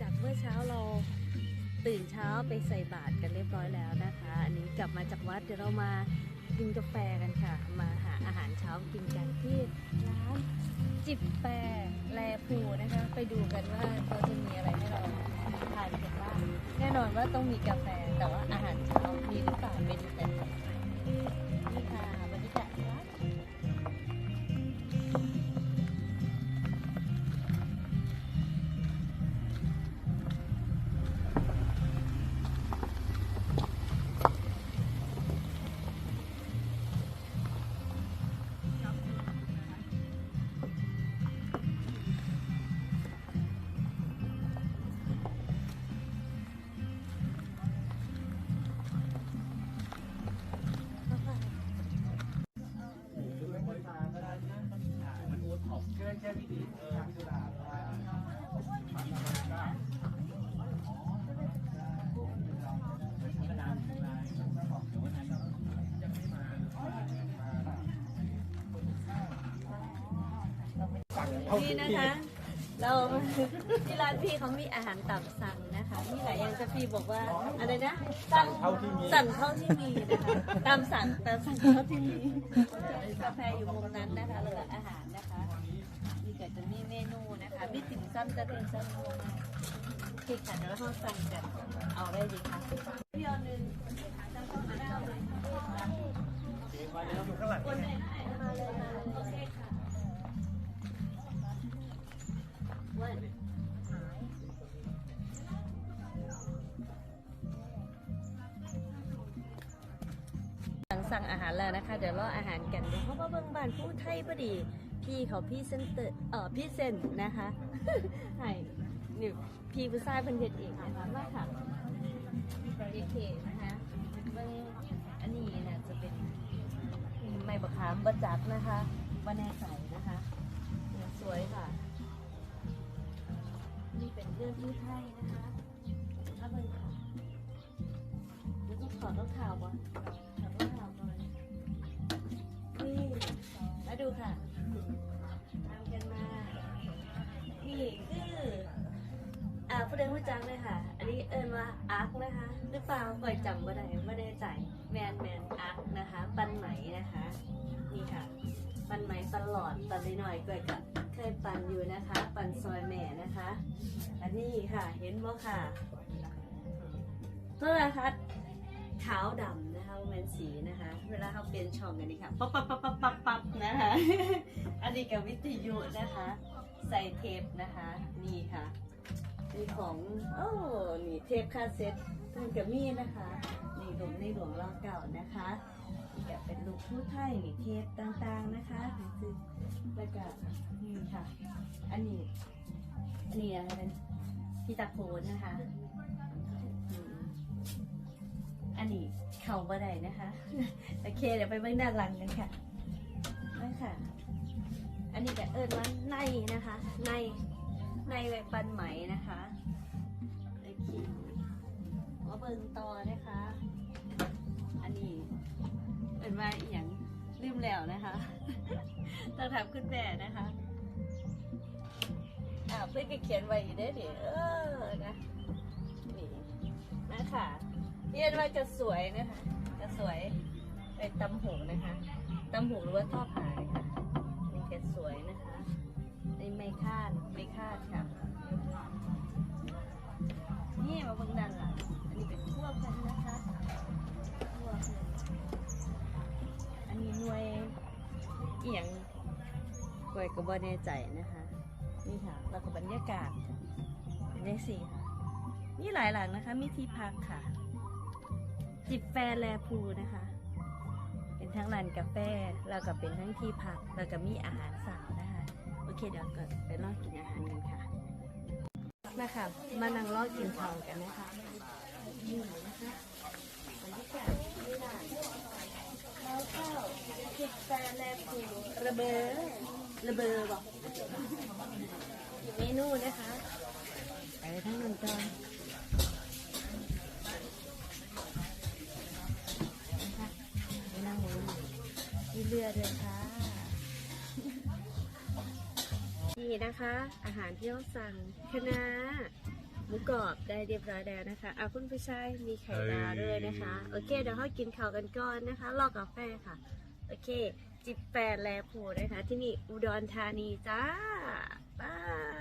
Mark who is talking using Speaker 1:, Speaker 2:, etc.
Speaker 1: จากเมื่อเช้าเราตื่นเช้าไปใส่บาตรกันเรียบร้อยแล้วนะคะ อันนี้กลับมาจากวัดเดี๋ยวเรามากินกาแฟกันค่ะ มาหาอาหารเช้ากินกันที่ร้านจิบแปรแลพูนะคะ ไปดูกันว่าเขาจะมีอะไรให้เราทานกันบ้างแน่นอนว่าต้องมีกาแฟแต่ว่าอาหารเช้ามีหรือเปล่าไปดูกันค่ะนี่ค่ะ นี่นะคะ เราที่ร้านพี่เขามีอาหารตามสั่งนะคะมีหลายอย่างจะพี่บอกว่าอะไรนะสั่ง
Speaker 2: เท่าที่มี
Speaker 1: สั่งเท่าที่มีนะคะตามสั่งตามสั่งเท่าที่มีกาแฟอยู่มุมนั้นนะคะแล้วก็อาหารนะคะมีก็จะมีเมนูนะคะมีติ่มซำจะเป็นซำโมมาโอเคค่ะเดี๋ยวเราสั่งกันเอาได้ดีค่ะพี่เอาหนึ่งจำต้องมาได้เอาเลย
Speaker 2: อยู่ข้างหลัง
Speaker 1: คนไหน สั่งอาหารแล้วนะคะ เดี๋ยวรออาหารกันเดี๋ยวเพราะว่าเบิ่งบ้านผู้ไทยพอดี พี่เขาพี่เซนเตอร์เออพี่เซนนะคะให้นี่พี่ผู้ชายเป็นเฮ็ดเองนะคะว่าค่ะดีเคนะคะเบิ่งอันนี้นะจะเป็นไม้บะขามบะจัดนะคะบะแน่ใสนะคะสวยค่ะ นี่เป็นเรื่องที่ไทยนะคะถ้าเบิ่งค่ะเดี๋ยวต้องถอดรองเท้าบ่ถามว่าูค่ะทำกันมานี่คืออ่าผู้ใดผู้จังเลยค่ะ อันนี้เอิญว่าอาร์คนะคะ หรือเปล่าก่อยจำว่าใดไม่ได้ใจแมนแมนอาร์คนะคะ ปันไหมนะคะ นี่ค่ะ ปันไหมปันหลอดปันหน่อยๆก่อยกับเคยปันอยู่นะคะ ปันซอยแม่นะคะ อันนี้ค่ะ เห็นบ่ค่ะโทษนะคะ ขาวดำนะคะว่าเป็นสีนะคะ เวลาเขาเปลี่ยนช่องกันนี่ค่ะปั๊บปั๊บปั๊บปั๊บปั๊บปั๊บนะคะ อันนี้กับวิทยุนะคะ ใส่เทปนะคะ นี่ค่ะมีของโอ้นี่เทปคาสเซ็ตเพิ่งกับมีนะคะนี่หลวงในหลวงรอเก่านะคะนี่ก็เป็นลูกผู้ไทยนี่เทปต่างๆนะคะคือแล้วก็นี่ค่ะ อันนี้อันนี้อะไรเป็นพี่ตะโพนนะคะ อันนี้เข่าบ่ได้นะคะ โอเคเดี๋ยวไปเบื้องด้านหลังกันค่ะนั่นค่ะ อันนี้ก็เอิญว่าในนะคะ ในในไวปันไหมนะคะโอเคมาเบิ่งต่อนะคะ อันนี้เอิญว่าอหย่างลืมแล้วนะคะต้องถามคุณแม่นะคะอ่าเพื่อนก็เขียนไว้อยู่ได้ดิเออียนว่าจะสวยนะคะจะสวยเป็นตำหูนะคะตำหูหรือว่าทอดหายค่ะนี่แกสวยนะคะนี่ไม่คาดไม่คาดค่ะนี่มาเบิ่งดังอะอันนี้เป็นทั่วกันนะคะทั่วกันอันนี้หน่วยเอียงกวยกระบอแน่ใจนะคะนี่ค่ะแล้วก็บรรยากาศเป็นสี่ค่ะนี่หลายหลังนะคะมีที่พักค่ะ จิบแฟแลพูนะคะ เป็นทั้งร้านกาแฟ แล้วก็เป็นทั้งที่พัก แล้วก็มีอาหารสาวนะคะ โอเคเดี๋ยวก่อนไปรอกินอาหารกันค่ะมาค่ะมานั่งรอกินข้าวกันนะคะนี่นะคะบรรยากาศนี่ร้านแล้วข้าวจิบแฟแลพูระเบอระเบอบอกเมนูนะคะ นี่นะคะ อาหารที่เราสั่งคะน้าหมูกรอบได้เรียบร้อยแล้วนะคะอะคุณผู้ชายมีไข่ดาวด้วยนะคะ โอเค เดี๋ยวเรากินข้าวกันก่อนนะคะรอกาแฟค่ะ โอเค จิบแปดแลโพนะคะ ที่นี่อุดรธานีจ้าบาย